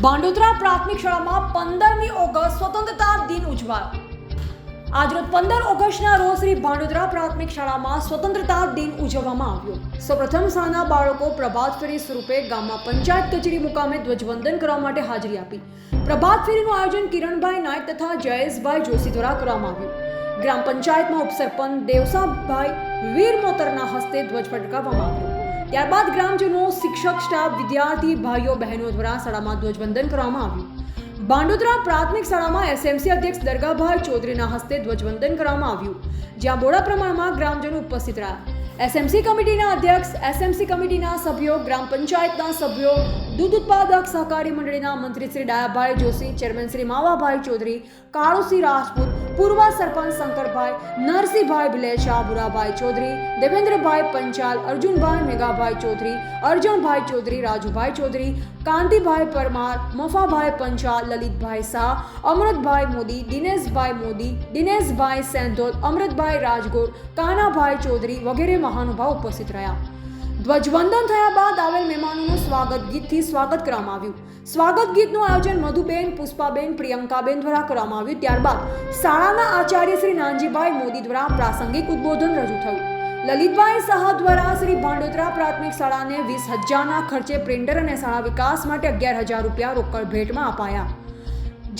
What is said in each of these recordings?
બાંડોદરા પ્રાથમિક શાળામાં પંદરમી ઓગસ્ટ સ્વતંત્રતા દિન ઉજવાયો. આજરોજ પંદર ઓગસ્ટના રોજ શ્રી ભાંડોદરા પ્રાથમિક શાળામાં સ્વતંત્રતા દિન ઉજવવામાં આવ્યો. સૌપ્રથમ શાળાના બાળકો પ્રભાત ફેરી સ્વરૂપે ગામમાં પંચાયત કચેરી મુકામે ધ્વજવંદન કરવા માટે હાજરી આપી. પ્રભાત ફેરીનું આયોજન કિરણભાઈ નાયક તથા જયેશભાઈ જોશી દ્વારા કરવામાં આવ્યું. ગ્રામ પંચાયતમાં ઉપસરપંચ દેવસાભાઈ વીર મોતરના હસ્તે ધ્વજ ફટકાવવામાં આવ્યો. ત્યારબાદ ગ્રામજનો, શિક્ષક, સ્ટાફ, વિદ્યાર્થી, ભાઈઓ, બહેનો દ્વારા શાળામાં ધ્વજવંદન કરવામાં આવ્યું. બાંડોદરા પ્રાથમિક શાળામાં એસએમસી અધ્યક્ષ દરગાભાઈ ચૌધરીના હસ્તે ધ્વજવંદન કરવામાં આવ્યું. જ્યાં બોડા પ્રમાણમાં ગ્રામજનો ઉપસ્થિત રહ્યા. એસએમસી કમિટીના અધ્યક્ષ, એસએમસી કમિટીના સભ્યો, ગ્રામ પંચાયતના સભ્યો, દૂધ ઉત્પાદક સહકારી મંડળીના મંત્રી શ્રી ડાયાભાઈ જોશી, ચેરમેન શ્રી માવાભાઈ ચૌધરી, કાળુસિંહ રાજપૂત, પૂર્વ સરપંચ શંકરભાઈ, નરસિંહભાઈ ભિલેચા બુરાભાઈ ચૌધરી, દેવેન્દ્રભાઈ પંચાલ, અર્જુનભાઈ મેઘાભાઈ ચૌધરી અર્જણભાઈ ચૌધરી, રાજુભાઈ ચૌધરી, કાંતિભાઈ પરમાર, મફાભાઈ પંચાલ, લલિતભાઈ શાહ, અમૃતભાઈ મોદી, દિનેશભાઈ મોદી, દિનેશભાઈ સેંધોલ, અમૃતભાઈ રાજગોર, કાનાભાઈ ચૌધરી વગેરે મહાનુભાવ ઉપસ્થિત રહ્યા. ધ્વજવંદન થયા બાદ આવેલ મહેમાનોનું સ્વાગત ગીતથી સ્વાગત કરવામાં આવ્યું. સ્વાગત ગીતનું આયોજન મધુબેન, પુષ્પાબેન, પ્રિયંકાબેન દ્વારા કરવામાં આવ્યું. ત્યારબાદ શાળાના આચાર્ય શ્રી નાનજીભાઈ મોદી દ્વારા પ્રાસંગિક ઉદ્બોધન રજૂ થયું. લલિતભાઈ શાહ દ્વારા શ્રી ભાંડોદરા પ્રાથમિક શાળાને વીસ હજારના ખર્ચે પ્રિન્ટર અને શાળા વિકાસ માટે અગિયાર હજાર રૂપિયા રોકડ ભેટમાં અપાયા.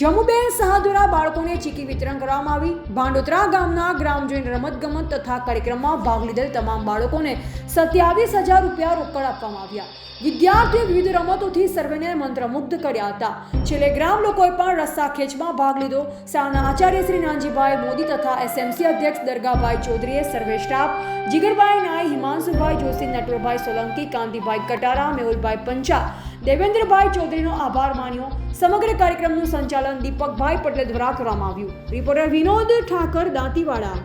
જમુબેન શાહ બાળકોને ચીકી વિતરણ કરવામાં આવી. ભાંડોતરા ગામના ગ્રામજોઈન રમતગમત તથા કાર્યક્રમમાં ભાગ લીધેલ તમામ બાળકોને સત્યાવીસ હજાર રૂપિયા રોકડ આપવામાં આવ્યા. વિદ્યાર્થીઓ વિવિધ રમતોથી સર્વેને મંત્રમુગ્ધ કર્યા હતા. છેલ્લે ગ્રામ લોકોએ પણ રસ્સા ખેંચમાં ભાગ લીધો. શાળાના આચાર્ય શ્રી નાનજીભાઈ મોદી તથા એસએમસી અધ્યક્ષ દરગાભાઈ ચૌધરીએ સર્વે સ્ટાફ, જીગરભાઈ નાય હિમાંશુભાઈ જોશી, નટવરભાઈ સોલંકી, કાંતિભાઈ કટારા, મેહુલભાઈ પંચા દેવેન્દ્રભાઈ ચૌધરીનો આભાર માન્યો. સમગ્ર કાર્યક્રમનું સંચાલન દીપકભાઈ પટેલ દ્વારા કરવામાં આવ્યું. રિપોર્ટર વિનોદ ઠાકર, દાંતીવાડા.